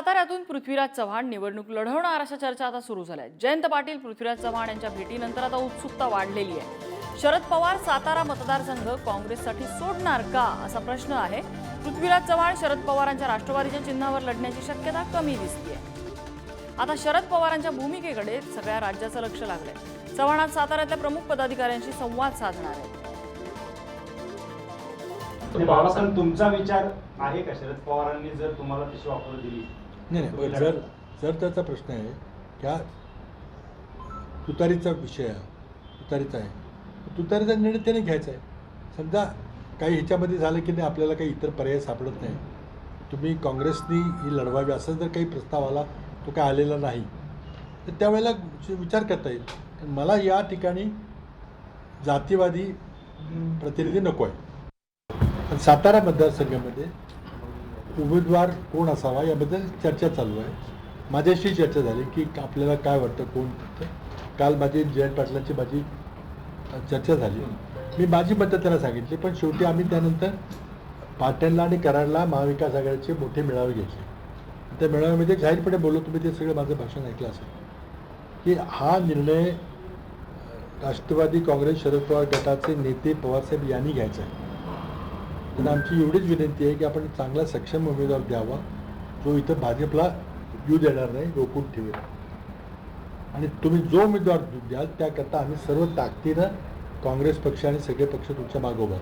साताऱ्यातून पृथ्वीराज चव्हाण निवडणूक लढवणार अशा चर्चा आता सुरू झाल्या. आहेत जयंत पाटील पृथ्वीराज चव्हाण यांच्या भेटीनंतर आता उत्सुकता वाढलेली आहे. शरद पवार सातारा मतदारसंघ काँग्रेससाठी सोडणार का असा प्रश्न आहे. पृथ्वीराज चव्हाण शरद पवारांच्या राष्ट्रवादीच्या चिन्हावर लढण्याची शक्यता कमी दिसतीये. आता शरद पवारांच्या भूमिकेकडे सगळ्या राज्याचं लक्ष लागलंय. चव्हाण आज साताऱ्यातल्या प्रमुख पदाधिकाऱ्यांशी संवाद साधणार आहेत. म्हणजे बाबासाहेब तुमचा विचार आहे का? शरद पवारांनी जर तुम्हाला तशी ऑफर दिली. नाही नाही. पण जर जर त्याचा प्रश्न आहे त्या तुतारीचा विषय आहे तुतारीचा आहे. तुतारीचा निर्णय त्याने घ्यायचा आहे. समजा काही ह्याच्यामध्ये झालं की नाही आपल्याला काही इतर पर्याय सापडत नाही. तुम्ही काँग्रेसनी ही लढवावी असं जर काही प्रस्ताव आला तो काय आलेला नाही तर त्यावेळेला विचार करता येईल. पण मला या ठिकाणी जातीवादी प्रतिनिधी नको आहे. पण सातारा मतदारसंघामध्ये उमेदवार कोण असावा याबद्दल चर्चा चालू आहे. माझ्याशी चर्चा झाली की आपल्याला काय वाटतं कोण काल माझी जयंत पाटलांची माझी चर्चा झाली. मी माझी मतं त्यांना सांगितली पण शेवटी आम्ही त्यानंतर पाटणला आणि कराडला महाविकास आघाडीचे मोठे मेळावे घेतले. त्या मेळाव्यामध्ये जाहीरपणे बोललो तुम्ही ते सगळं माझं भाषण ऐकलं असेल. की हा निर्णय राष्ट्रवादी काँग्रेस शरद पवार गटाचे नेते पवारसाहेब यांनी घ्यायचा आहे. पण आमची एवढीच विनंती आहे की आपण चांगला सक्षम उमेदवार द्यावा. जो इथं भाजपला येऊ देणार नाही रोखून ठेवेल. आणि तुम्ही जो उमेदवार द्याल त्याकरता आम्ही सर्व ताकदीनं काँग्रेस पक्ष आणि सगळे पक्ष तुमच्या मागोबा